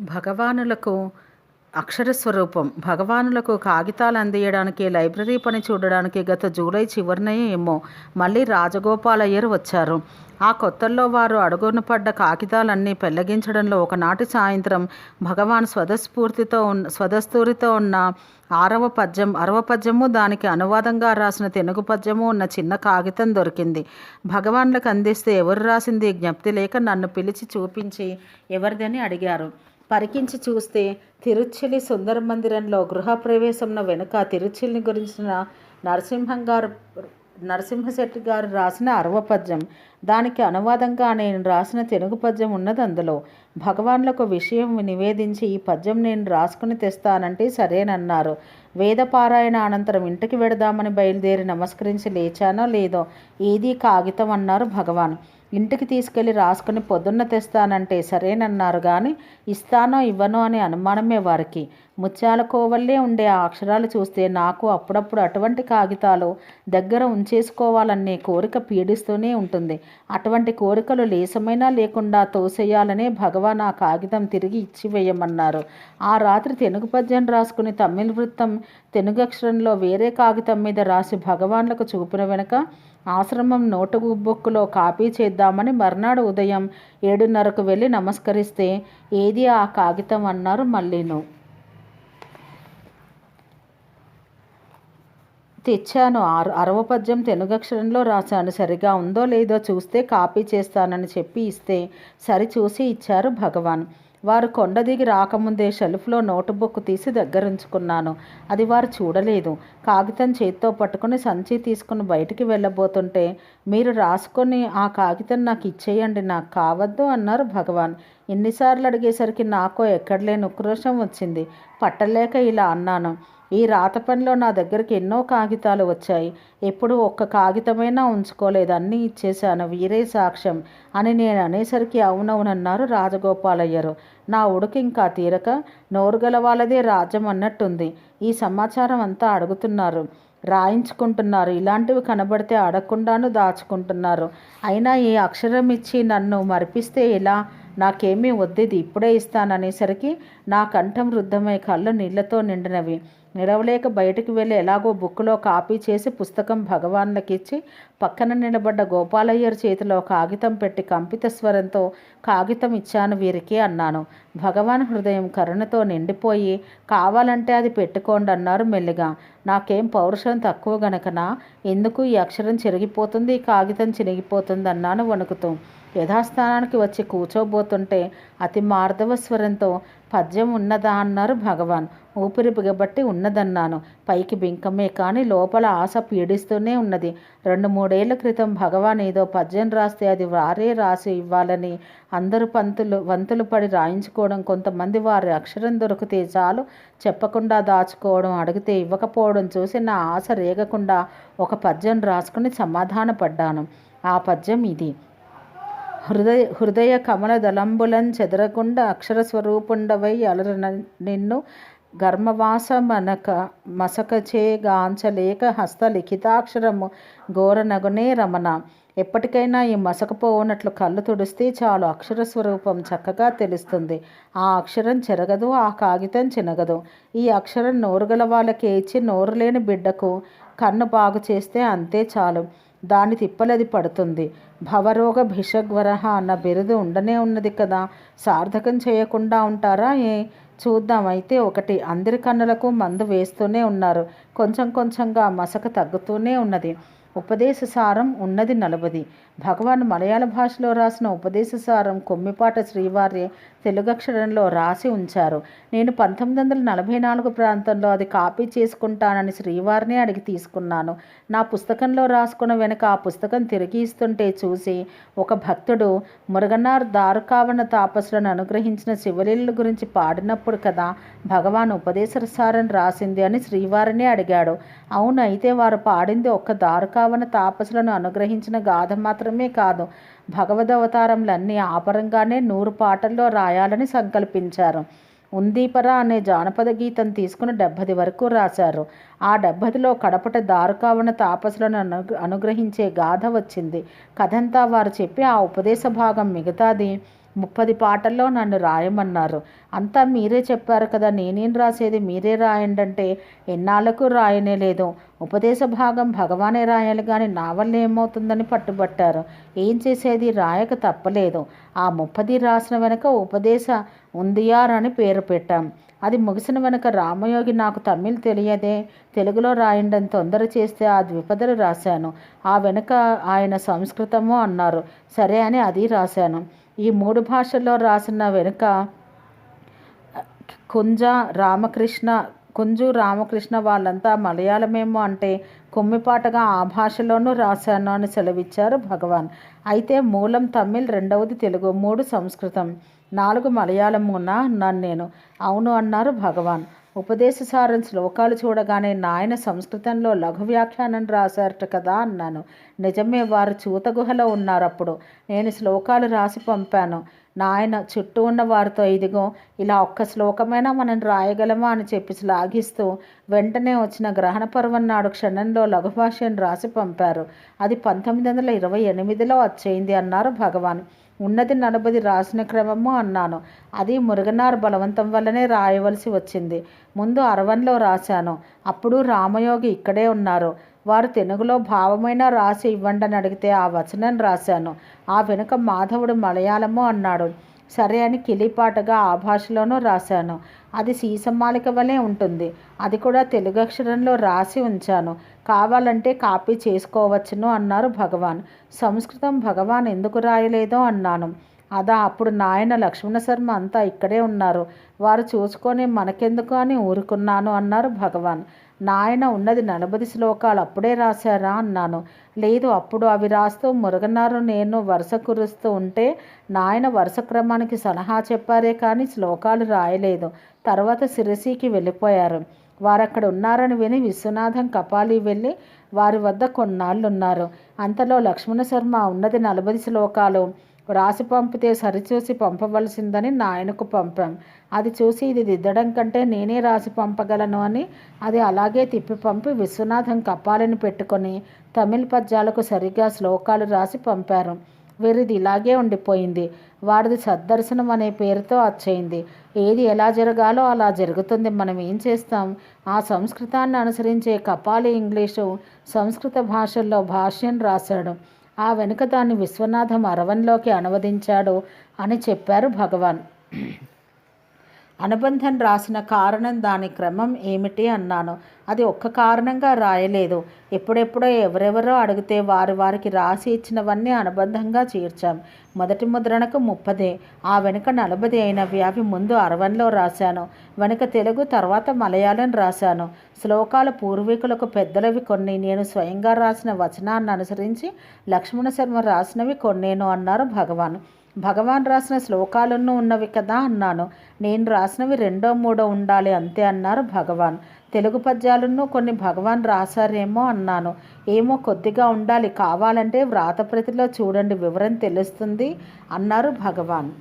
భగవానులకు అక్షర స్వరూపం భగవానులకు కాగితాలు అందియడానికి లైబ్రరీ పని చూడడానికి గత జూలై చివరినే ఏమో మళ్ళీ రాజగోపాలయ్యర్ వచ్చారు. ఆ కొత్తల్లో వారు అడుగున పడ్డ కాగితాలన్నీ పెళ్ళగించడంలో ఒకనాటి సాయంత్రం భగవాన్ స్వదస్ఫూర్తితో ఉన్న స్వదస్తూరితో ఉన్న ఆరవ పద్యం అరవ పద్యము దానికి అనువాదంగా రాసిన తెలుగు పద్యము ఉన్న చిన్న కాగితం దొరికింది. భగవాన్లకు అందిస్తే ఎవరు రాసింది జ్ఞప్తి లేక నన్ను పిలిచి చూపించి ఎవరిదని అడిగారు. పరికించి చూస్తే తిరుచిలి సుందర మందిరంలో గృహప్రవేశంన వెనుక తిరుచిలిని గురించిన నరసింహం గారు నరసింహశెట్టి గారు రాసిన అరవ పద్యం దానికి అనువాదంగా నేను రాసిన తెలుగు పద్యం ఉన్నది అందులో. భగవాన్లకు విషయం నివేదించి ఈ పద్యం నేను రాసుకుని తెస్తానంటే సరేనన్నారు. వేదపారాయణ అనంతరం ఇంటికి వెడదామని బయలుదేరి నమస్కరించి లేచానో లేదో ఏదీ కాగితం అన్నారు భగవాన్. ఇంటికి తీసుకెళ్ళి రాసుకుని పొద్దున్న తెస్తానంటే సరేనన్నారు కానీ ఇస్తానో ఇవ్వనో అనే అనుమానమే వారికి. ముత్యాల కోవల్లే ఉండే ఆ అక్షరాలు చూస్తే నాకు అప్పుడప్పుడు అటువంటి కాగితాలు దగ్గర ఉంచేసుకోవాలనే కోరిక పీడిస్తూనే ఉంటుంది. అటువంటి కోరికలు లేసమైనా లేకుండా తోసేయాలనే భగవాన్ ఆ కాగితం తిరిగి ఇచ్చివేయమన్నారు ఆ రాత్రి తెలుగు పద్యం రాసుకుని తమిళ వృత్తం తెలుగు అక్షరంలో వేరే కాగితం మీద రాసి భగవాన్లకు చూపిన వెనుక ఆశ్రమం నోటు బుక్లో కాపీ చేద్దామని మర్నాడు ఉదయం ఏడున్నరకు వెళ్ళి నమస్కరిస్తే ఏది ఆ కాగితం అన్నారు మళ్ళీను తెచ్చాను. అర అరవ పద్యం తెలుగక్షరంలో రాశాను. సరిగా ఉందో లేదో చూస్తే కాపీ చేస్తానని చెప్పి ఇస్తే సరి చూసి ఇచ్చారు భగవాన్. వారు కొండ దిగి రాకముందే షెల్ఫ్లో నోటుబుక్ తీసి దగ్గరుంచుకున్నాను. అది వారు చూడలేదు. కాగితం చేత్తో పట్టుకుని సంచి తీసుకుని బయటికి వెళ్ళబోతుంటే మీరు రాసుకొని ఆ కాగితం నాకు ఇచ్చేయండి నాకు కావద్దు అన్నారు భగవాన్. ఎన్నిసార్లు అడిగేసరికి నాకో ఎక్కడలేని ఉక్రోషం వచ్చింది. పట్టలేక ఇలా అన్నాను. ఈ రాత పనిలో నా దగ్గరికి ఎన్నో కాగితాలు వచ్చాయి. ఎప్పుడు ఒక్క కాగితమైనా ఉంచుకోలేదు. అన్నీ ఇచ్చేశాను. వీరే సాక్ష్యం అని నేను అనేసరికి అవునవునన్నారు రాజగోపాలయ్యరు. నా ఉడుకు ఇంకా తీరక నోరుగల వాళ్ళదే రాజ్యం అన్నట్టుంది. ఈ సమాచారం అంతా అడుగుతున్నారు. రాయించుకుంటున్నారు. ఇలాంటివి కనబడితే అడగకుండాను దాచుకుంటున్నారు. అయినా ఈ అక్షరం ఇచ్చి నన్ను మరిపిస్తే ఎలా? నాకేమీ వద్దేది ఇప్పుడే ఇస్తాననేసరికి నా కంఠం వృద్ధమై కళ్ళు నీళ్ళతో నిండినవి. నిలవలేక బయటికి వెళ్ళి ఎలాగో బుక్లో కాపీ చేసి పుస్తకం భగవాన్లకిచ్చి పక్కన నిలబడ్డ గోపాలయ్యర్ చేతిలో కాగితం పెట్టి కంపిత స్వరంతో కాగితం ఇచ్చాను వీరికి అన్నాను. భగవాన్ హృదయం కరుణతో నిండిపోయి కావాలంటే అది పెట్టుకోండి అన్నారు మెల్లిగా. నాకేం పౌరుషం తక్కువ గనకనా? ఎందుకు ఈ అక్షరం చిరిగిపోతుంది ఈ కాగితం చిరిగిపోతుంది అన్నాను వణుకుతూ. యథాస్థానానికి వచ్చి కూర్చోబోతుంటే అతి మార్ధవ స్వరంతో పద్యం ఉన్నదా? అన్నారు భగవాన్. ఊపిరి బిగబట్టి ఉన్నదన్నాను. పైకి బింకమే కానీ లోపల ఆశ పీడిస్తూనే ఉన్నది. రెండు మూడేళ్ళ క్రితం భగవాన్ ఏదో పద్యం రాస్తే అది వారే రాసి ఇవ్వాలని అందరూ పంతులు వంతులు పడి రాయించుకోవడం కొంతమంది వారి అక్షరం దొరికితే చాలు చెప్పకుండా దాచుకోవడం అడిగితే ఇవ్వకపోవడం చూసి నా ఆశ రేగకుండా ఒక పద్యం రాసుకుని సమాధానపడ్డాను. ఆ పద్యం ఇది. హృదయ హృదయ కమల దళంబులం చెదరకుండా అక్షర స్వరూపుండవై అలర నిన్ను గర్మవాస మనక మసకచే గాంచలేక హస్తలిఖితాక్షరము ఘోరనగునే రమణ. ఎప్పటికైనా ఈ మసకపోవునట్లు కళ్ళు తుడిస్తే చాలు అక్షర స్వరూపం చక్కగా తెలుస్తుంది. ఆ అక్షరం చెరగదు ఆ కాగితం చినగదు. ఈ అక్షరం నోరుగల వాళ్ళకి ఇచ్చి నోరు లేని బిడ్డకు కన్ను బాగు చేస్తే అంతే చాలు. దాని తిప్పలది పడుతుంది. భవరోగ భిషగ్వర అన్న బిరుదు ఉండనే ఉన్నది కదా. సార్థకం చేయకుండా ఉంటారా ఏ? చూద్దాం. అయితే ఒకటి అందరి కన్నులకు మందు వేస్తూనే ఉన్నారు. కొంచెం కొంచెంగా మసక తగ్గుతూనే ఉన్నది. ఉపదేశ సారం ఉన్నది నలభది భగవాన్ మలయాళ భాషలో రాసిన ఉపదేశ సారం కొమ్మిపాట శ్రీవారి తెలుగక్షరంలో రాసి ఉంచారు. నేను పంతొమ్మిది వందల నలభై నాలుగు ప్రాంతంలో అది కాపీ చేసుకుంటానని శ్రీవారిని అడిగి తీసుకున్నాను. నా పుస్తకంలో రాసుకున్న వెనుక ఆ పుస్తకం తిరిగి ఇస్తుంటే చూసి ఒక భక్తుడు మురగనార్ దారుకావన తాపసులను అనుగ్రహించిన శివలీల గురించి పాడినప్పుడు కదా భగవాన్ ఉపదేశ సారం రాసింది అని శ్రీవారిని అడిగాడు. అవును అయితే వారు పాడింది ఒక్క దారుకావణ తాపసులను అనుగ్రహించిన గాథ మాత్రమే కాదు భగవదవతారంలన్నీ ఆపరంగానే నూరు పాటల్లో రాయాలని సంకల్పించారు. ఉందీపర అనే జానపద గీతం తీసుకుని డెబ్బది వరకు రాశారు. ఆ డెబ్బదిలో కడపట దారుకావన తాపసులను అను అనుగ్రహించే గాథ వచ్చింది. కథంతా వారు చెప్పి ఆ ఉపదేశ భాగం మిగతాది ముప్పది పాటల్లో నన్ను రాయమన్నారు. అంతా మీరే చెప్పారు కదా నేనేం రాసేది మీరే రాయండి అంటే ఎన్నాళ్ళకు రాయనే లేదు. ఉపదేశ భాగం భగవానే రాయాలి కానీ నా వల్ల ఏమవుతుందని పట్టుబట్టారు. ఏం చేసేది రాయక తప్పలేదు. ఆ ముప్పది రాసిన వెనక ఉపదేశ ఉందియార్ అని పేరు పెట్టాం. అది ముగిసిన వెనక రామయోగి నాకు తమిళ్ తెలియదే. తెలుగులో రాయండని తొందర చేస్తే ఆ ద్విపదలు రాశాను. ఆ వెనుక ఆయన సంస్కృతము అన్నారు. సరే అని అది రాశాను. ఈ మూడు భాషల్లో రాసిన వెనుక కుంజ రామకృష్ణ కుంజు రామకృష్ణ వాళ్ళంతా మలయాళమేమో అంటే కొమ్మిపాటగా ఆ భాషలోనూ రాశాను అని సెలవిచ్చారు భగవాన్. అయితే మూలం తమిళ్ రెండవది తెలుగు మూడు సంస్కృతం నాలుగు మలయాళమున్నా అన్నాను నేను అవును అన్నారు భగవాన్. ఉపదేశసారం శ్లోకాలు చూడగానే నాయన సంస్కృతంలో లఘు వ్యాఖ్యానం రాశారట కదా అన్నాను. నిజమే వారు చూతగుహలో ఉన్నారు అప్పుడు నేను శ్లోకాలు రాసి పంపాను. నాయన చుట్టూ ఉన్న వారితో ఇదిగో ఇలా ఒక్క శ్లోకమైనా మనం రాయగలమా అని చెప్పి శ్లాఘిస్తూ వెంటనే వచ్చిన గ్రహణ పర్వం నాడు క్షణంలో లఘు రాసి పంపారు. అది పంతొమ్మిది వందల ఇరవై ఎనిమిదిలో వచ్చేయింది అన్నారు భగవాన్. ఉన్నది నలభది రాసిన క్రమము అన్నాను. అది మురుగనార్ బలవంతం వల్లనే రాయవలసి వచ్చింది. ముందు అరవన్లో రాశాను. అప్పుడు రామయోగి ఇక్కడే ఉన్నారు. వారు తెలుగులో భావమైన రాసి ఇవ్వండి అని అడిగితే ఆ వచనం రాశాను. ఆ వెనుక మాధవుడు మలయాళము అన్నాడు. సరే అని కిలిపాటగా ఆ భాషలోనూ రాశాను. అది సీసమాలిక వలె ఉంటుంది. అది కూడా తెలుగు అక్షరంలో రాసి ఉంచాను. కావాలంటే కాపీ చేసుకోవచ్చును అన్నారు భగవాన్. సంస్కృతం భగవాన్ ఎందుకు రాయలేదో అన్నాను. అదా అప్పుడు నాయన లక్ష్మణ శర్మ అంతా ఇక్కడే ఉన్నారు. వారు చూసుకొని మనకెందుకు అని ఊరుకున్నాను అన్నారు భగవాన్. నాయన ఉన్నది నలభై శ్లోకాలు అప్పుడే రాశారా అన్నాను. లేదు అప్పుడు అవి రాస్తూ మురగనారు నేను వరుస కురుస్తూ ఉంటే నాయన వరుస క్రమానికి సలహా చెప్పారే కానీ శ్లోకాలు రాయలేదు. తర్వాత సిరసికి వెళ్ళిపోయారు. వారక్కడ ఉన్నారని విని విశ్వనాథం కపాలి వెళ్ళి వారి వద్ద కొన్నాళ్ళు ఉన్నారు అంతలో లక్ష్మణ శర్మ ఉన్నది నలభై శ్లోకాలు. రాసి పంపితే సరిచూసి పంపవలసిందని నాయనకు పంపాం. అది చూసి ఇది దిద్దడం కంటే నేనే రాసి పంపగలను అని అది అలాగే తిప్పి పంపి విశ్వనాథం కపాలని పెట్టుకొని తమిళ పద్యాలకు సరిగ్గా శ్లోకాలు రాసి పంపారు. వీరిది ఇలాగే ఉండిపోయింది. వాడిది సద్దర్శనం అనే పేరుతో అచ్చయింది. ఏది ఎలా జరగాలో అలా జరుగుతుంది. మనం ఏం చేస్తాం? ఆ సంస్కృతాన్ని అనుసరించే కపాలి ఇంగ్లీషు సంస్కృత భాషల్లో భాష్యం రాశాడు. ఆ వెనుక దాన్ని విశ్వనాథం అరవంలోకి అనువదించాడు అని చెప్పారు భగవాన్. అనుబంధం రాసిన కారణం దాని క్రమం ఏమిటి అన్నాను. అది ఒక్క కారణంగా రాయలేదు. ఎప్పుడెప్పుడో ఎవరెవరో అడిగితే వారి వారికి రాసి ఇచ్చినవన్నీ అనుబంధంగా చేర్చాం. మొదటి ముద్రణకు ముప్పదే ఆ వెనుక నలభది అయినవి అవి ముందు అరవన్లో రాశాను. వెనుక తెలుగు తర్వాత మలయాళం రాశాను. శ్లోకాల పూర్వీకులకు పెద్దలవి కొన్ని నేను స్వయంగా రాసిన వచనాన్ని అనుసరించి లక్ష్మణ శర్మ రాసినవి కొన్నేను అన్నారు భగవాన్. భగవాన్ రాసిన శ్లోకాలను ఉన్నవి కదా అన్నాను. నేను రాసినవి రెండో మూడో ఉండాలి అంతే అన్నారు భగవాన్. తెలుగు పద్యాలను కొన్ని భగవాన్ రాశారేమో అన్నాను. ఏమో కొద్దిగా ఉండాలి కావాలంటే వ్రాతప్రతిలో చూడండి వివరం తెలుస్తుంది అన్నారు భగవాన్.